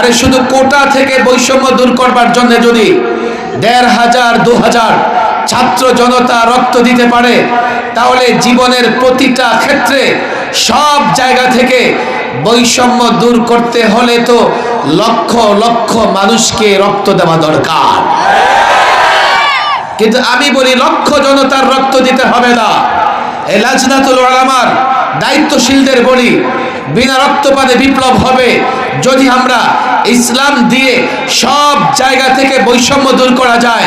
আরে শুধু কোটা থেকে বৈষম্য দূর করবার জন্য যদি দেড় হাজার, দু হাজার ছাত্র জনতা রক্ত দিতে পারে, তাহলে জীবনের প্রতিটা ক্ষেত্রে সব জায়গা থেকে বৈষম্য দূর করতে হলে তো লক্ষ লক্ষ মানুষকে রক্ত দেওয়া দরকার। কিন্তু আমি বলি, লক্ষ জনতার রক্ত দিতে হবে না। এই লাজনাতুল আলামার দায়িত্বশীলদের বলি বিনা রক্তপাতে বিপ্লব হবে। যদি আমরা ইসলাম দিয়ে সব জায়গা থেকে বৈষম্য দূর করা যায়,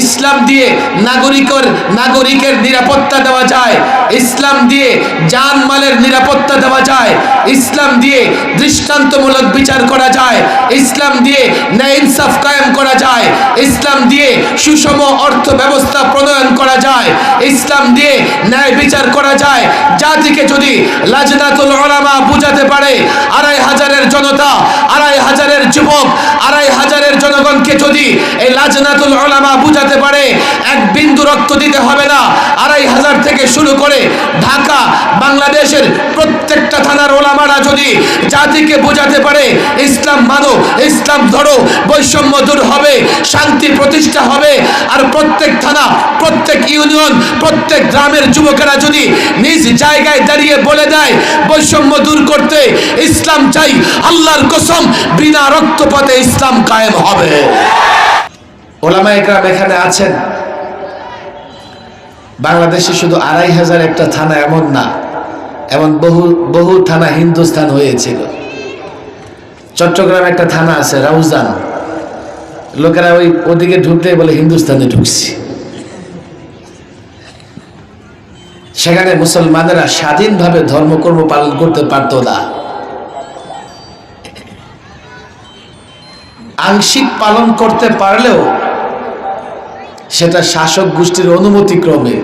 ইসলাম দিয়ে নাগরিকের নাগরিকের নিরাপত্তা দেওয়া যায়, ইসলাম দিয়ে জানমালের নিরাপত্তা দেওয়া যায়, ইসলাম দিয়ে দৃষ্টান্তমূলক বিচার করা যায়, ইসলাম দিয়ে ন্যায় ইনসাফ কায়েম করা যায় ইসলাম দিয়ে সুষম অর্থ ব্যবস্থা প্রণয়ন করা যায়, ইসলাম দিয়ে ন্যায় বিচার করা যায়। জাতিকে যদি লাজনাতুল ওলামা বুঝাতে পারে, আড়াই হাজারের জনতা, আড়াই হাজারের যুবক, আড়াই হাজারের জনগণকে যদি এই লাজনাতুল ওলামা বুঝাতে পারে, এক বিন্দু রক্ত দিতে হবে না। আড়াই হাজার থেকে শুরু করে ঢাকা, বাংলাদেশের প্রত্যেকটা থানার ওলামারা যদি জাতিকে বোঝাতে পারে, ইসলাম মানো, ইসলাম ধরো, বৈষম্য দূর হবে শান্তি প্রতিষ্ঠা হবে। আর প্রত্যেক থানা, প্রত্যেক ইউনিয়ন, প্রত্যেক গ্রামের যুবকেরা যদি নিজ জায়গায় দাঁড়িয়ে বলে দেয়, বৈষম্য দূর করতে ইসলাম চাই, আল্লাহর কসম বিনা রক্তপাতে ইসলাম কায়েম হবে। ওলামা একরাম এখানে আছেন। বাংলাদেশে শুধু আড়াই হাজার একটা থানা এমন না, এমন বহু বহু থানা হিন্দুস্থান হয়েছিল। চট্টগ্রামে একটা থানা আছে, রাউজান। লোকেরা ওই ওদিকে ঢুকতে বলে হিন্দুস্তানে ঢুকছি। সেখানে মুসলমানেরা স্বাধীনভাবে ধর্মকর্ম পালন করতে পারত না। আংশিক পালন করতে পারলেও সেটা শাসক গোষ্ঠীর অনুমতি ক্রমে।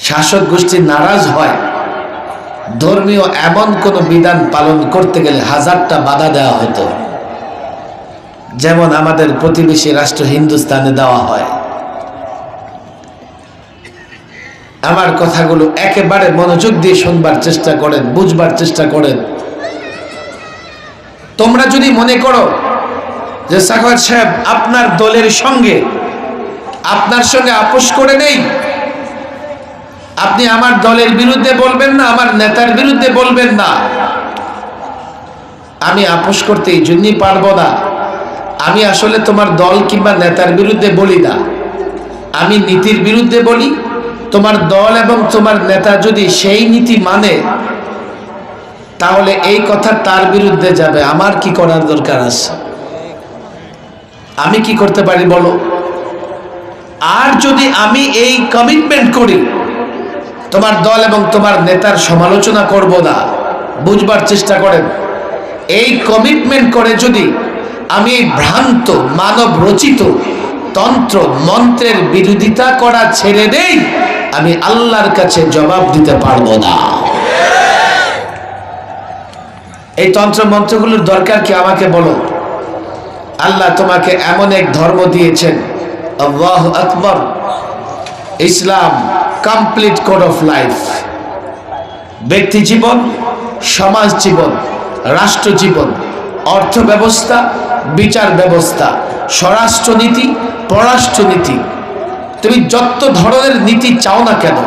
শাসক গোষ্ঠী নারাজ হয়। ধর্মীয় এমন কোন বিধান পালন করতে গেলে হাজারটা বাধা দেওয়া হতো। যেমন আমাদের প্রতিবেশী রাষ্ট্র হিন্দুস্তানে দেওয়া হয়। আমার কথাগুলো একেবারে মনোযোগ দিয়ে শুনবার চেষ্টা করেন, বুঝবার চেষ্টা করেন। তোমরা যদি মনে করো যে সাখাওয়াত সাহেব আপনার দলের সঙ্গে আপনার সঙ্গে আপোষ করে নেই, আপনি আমার দলের বিরুদ্ধে বলবেন না, আমার নেতার বিরুদ্ধে বলবেন না। আমি আপোষ করতে এই জন্যই পারব না। আমি আসলে তোমার দল কিংবা নেতার বিরুদ্ধে বলি না। আমি নীতির বিরুদ্ধে বলি, তোমার দল এবং তোমার নেতা যদি সেই নীতি মানে তাহলে এই কথা তার বিরুদ্ধে যাবে। আমার কি করার দরকার আছে? আমি কি করতে পারি বলো? আর যদি আমি এই কমিটমেন্ট করি, তোমার দল এবং তোমার নেতার সমালোচনা করব না, বুঝবার চেষ্টা করেন। এই কমিটমেন্ট করে যদি আমি ভ্রান্ত, মানব রচিত, তন্ত্র, মন্ত্রের বিরোধিতা করা ছেড়ে দেই, আমি আল্লাহর কাছে জবাব দিতে পারব না। এই তন্ত্র, মন্ত্রগুলোর দরকার কি আমাকে বলো? আল্লাহ তোমাকে এমন এক ধর্ম দিয়েছেন, আল্লাহ আকবর, ইসলাম কমপ্লিট কোড অফ লাইফ। ব্যক্তি জীবন, সমাজ জীবন, রাষ্ট্র জীবন অর্থ ব্যবস্থা বিচার ব্যবস্থা, স্বরাষ্ট্রনীতি, পররাষ্ট্রনীতি। তুমি যত ধরনের নীতি চাও না কেন,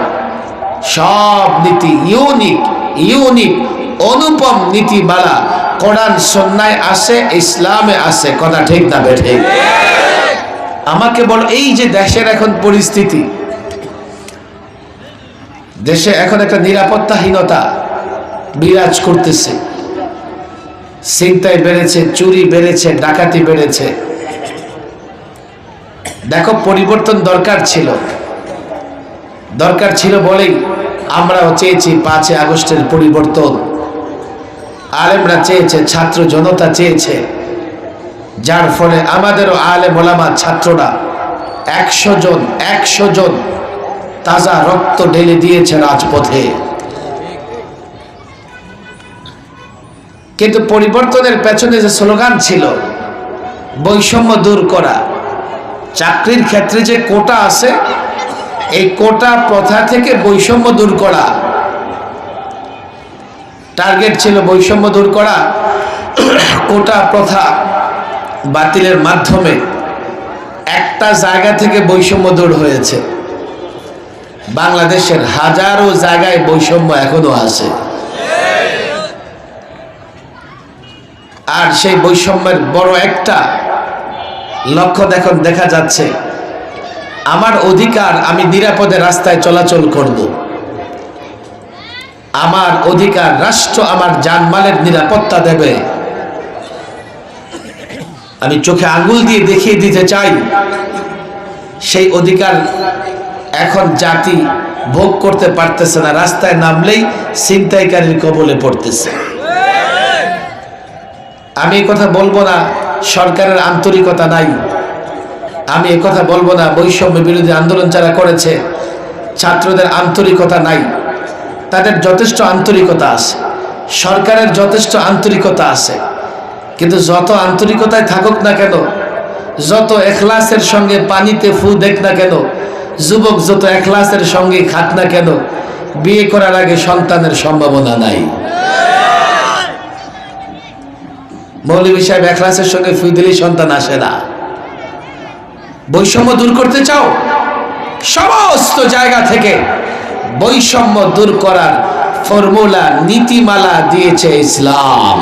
সব নীতি ইউনিক ইউনিক, অনুপম নীতিমালা কোরআন সন্ন্যায় আসে ইসলামে আসে কথা ঠিক না বেঠে আমাকে বলো, এই যে দেশের এখন পরিস্থিতি, দেশে এখন একটা নিরাপত্তাহীনতা বিরাজ করতেছে। চিন্তায় বেড়েছে, চুরি বেড়েছে, ডাকাতি বেড়েছে। দেখো, পরিবর্তন দরকার ছিল। দরকার ছিল বলেই আমরাও চেয়েছি পাঁচই আগস্টের পরিবর্তন। আলেমরা চেয়েছে, ছাত্র জনতা চেয়েছে। যার ফলে আমাদেরও আলেম ওলামা ছাত্ররা একশো জন একশো জন তাজা রক্ত ঢেলে দিয়েছে রাজপথে। কিন্তু পরিবর্তনের পেছনে যে স্লোগান ছিল, বৈষম্য দূর করা, চাকরির ক্ষেত্রে যে কোটা আছে, এই কোটা প্রথা থেকে বৈষম্য দূর করা। টার্গেট ছিল বৈষম্য দূর করা, কোটা প্রথা বাতিলের মাধ্যমে একটা জায়গা থেকে বৈষম্য দূর হয়েছে। বাংলাদেশের হাজারো জায়গায় বৈষম্য এখনও আছে। আর সেই বৈষম্যের বড় একটা লক্ষ্য দেখুন, দেখা যাচ্ছে, আমার অধিকার আমি নিরাপদে রাস্তায় চলাচল করব। আমার অধিকার রাষ্ট্র আমার জানমালের নিরাপত্তা দেবে। আমি চোখে আঙ্গুল দিয়ে দেখিয়ে দিতে চাই, সেই অধিকার এখন জাতি ভোগ করতে পারতেছে না, রাস্তায় নামলেই ছিনতাইকারীর কবলে পড়তেছে। আমি কথা বলব না, সরকারের আন্তরিকতা নাই। আমি কথা বলব না, বৈষম্য বিরোধী আন্দোলন যারা করেছে, ছাত্রদের আন্তরিকতা নাই। তাদের যথেষ্ট আন্তরিকতা আছে, সরকারের যথেষ্ট আন্তরিকতা আছে। কিন্তু যত আন্তরিকতায় থাকুক না কেন, যত এখলাসের সঙ্গে পানিতে ফু দেখ না কেন, যুবক যত এখলাসের সঙ্গে খাক না কেন, বিয়ে করার আগে সন্তানের সম্ভাবনা নাই। মৌলভী সাহেব এখলাসের সঙ্গে ফুই দিলেই সন্তান আসে না। বৈষম্য দূর করতে চাও? সমস্ত জায়গা থেকে বৈষম্য দূর করার ফর্মুলা, নীতিমালা দিয়েছে ইসলাম।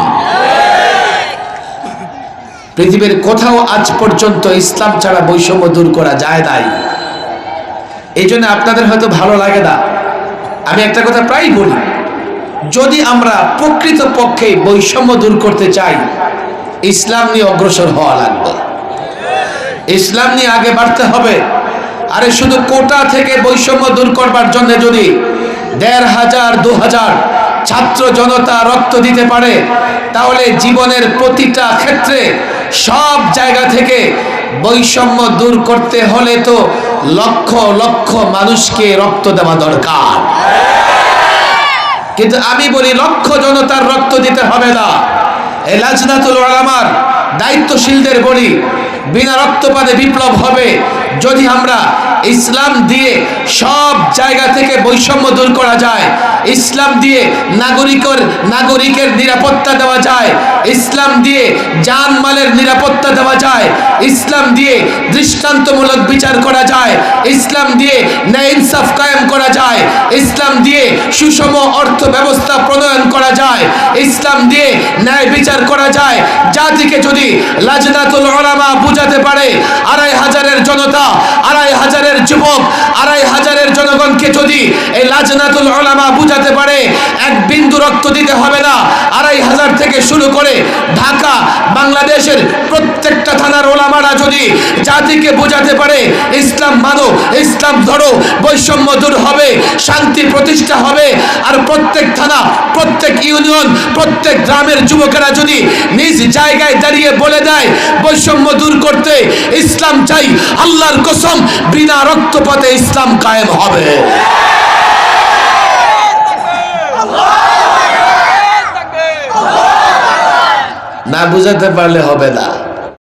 পৃথিবীর কোথাও আজ পর্যন্ত ইসলাম ছাড়া বৈষম্য দূর করা যায় নাই। এই জন্য আপনাদের হয়তো ভালো লাগে না। আমি একটা কথা প্রায় বলি যদি আমরা প্রকৃত পক্ষে বৈষম্য দূর করতে চাই, ইসলাম নিয়ে অগ্রসর হওয়া লাগবে। ইসলাম নিয়ে আগে বাড়তে হবে। আরে শুধু কোটা থেকে বৈষম্য দূর করবার জন্য যদি দেড় হাজার, দু হাজার ছাত্র জনতা রক্ত দিতে পারে, তাহলে জীবনের প্রতিটা ক্ষেত্রে সব জায়গা থেকে বৈষম্য দূর করতে হলে তো লক্ষ লক্ষ মানুষকে রক্ত দেওয়া দরকার। কিন্তু আমি বলি লক্ষ জনতার রক্ত দিতে হবে না। এই লাজনাতুল আলামার দায়িত্বশীলদের বলি বিনা রক্তপাতে বিপ্লব হবে। যদি আমরা ইসলাম দিয়ে সব জায়গা থেকে বৈষম্য দূর করা যায়, ইসলাম দিয়ে নাগরিকের নাগরিকের নিরাপত্তা দেওয়া যায়, ইসলাম দিয়ে জানমালের নিরাপত্তা দেওয়া যায়, ইসলাম দিয়ে দৃষ্টান্তমূলক বিচার করা যায়, ইসলাম দিয়ে ন্যায় ইনসাফ কায়েম করা যায়, ইসলাম দিয়ে সুষম অর্থ ব্যবস্থা প্রণয়ন করা যায়, ইসলাম দিয়ে ন্যায় বিচার করা যায়। জাতিকে যদি লাজনাতুল ওলামা বুঝাতে পারে। আড়াই হাজারের জনতা, আড়াই হাজারের যুবক, আড়াই হাজারের জনগণকে যদি এই লাজনাতুল ওলামা বুঝাতে পারে, এক বিন্দু রক্ত দিতে হবে না। আড়াই হাজার থেকে শুরু করে ঢাকা, বাংলাদেশের প্রত্যেকটা থানার ওলামারা যদি জাতিকে বোঝাতে পারে, ইসলাম মানো, ইসলাম ধরো, বৈষম্য দূর হবে, শান্তি প্রতিষ্ঠা হবে, আর প্রত্যেক থানা, প্রত্যেক ইউনিয়ন, প্রত্যেক গ্রামের যুবকেরা যদি নিজ জায়গায় দাঁড়িয়ে বলে দেয়, বৈষম্য দূর করতে ইসলাম চাই, আল্লাহর কসম, বিনা রক্তপাতে ইসলাম কায়েম হবে। না বুঝাতে পারলে হবে না।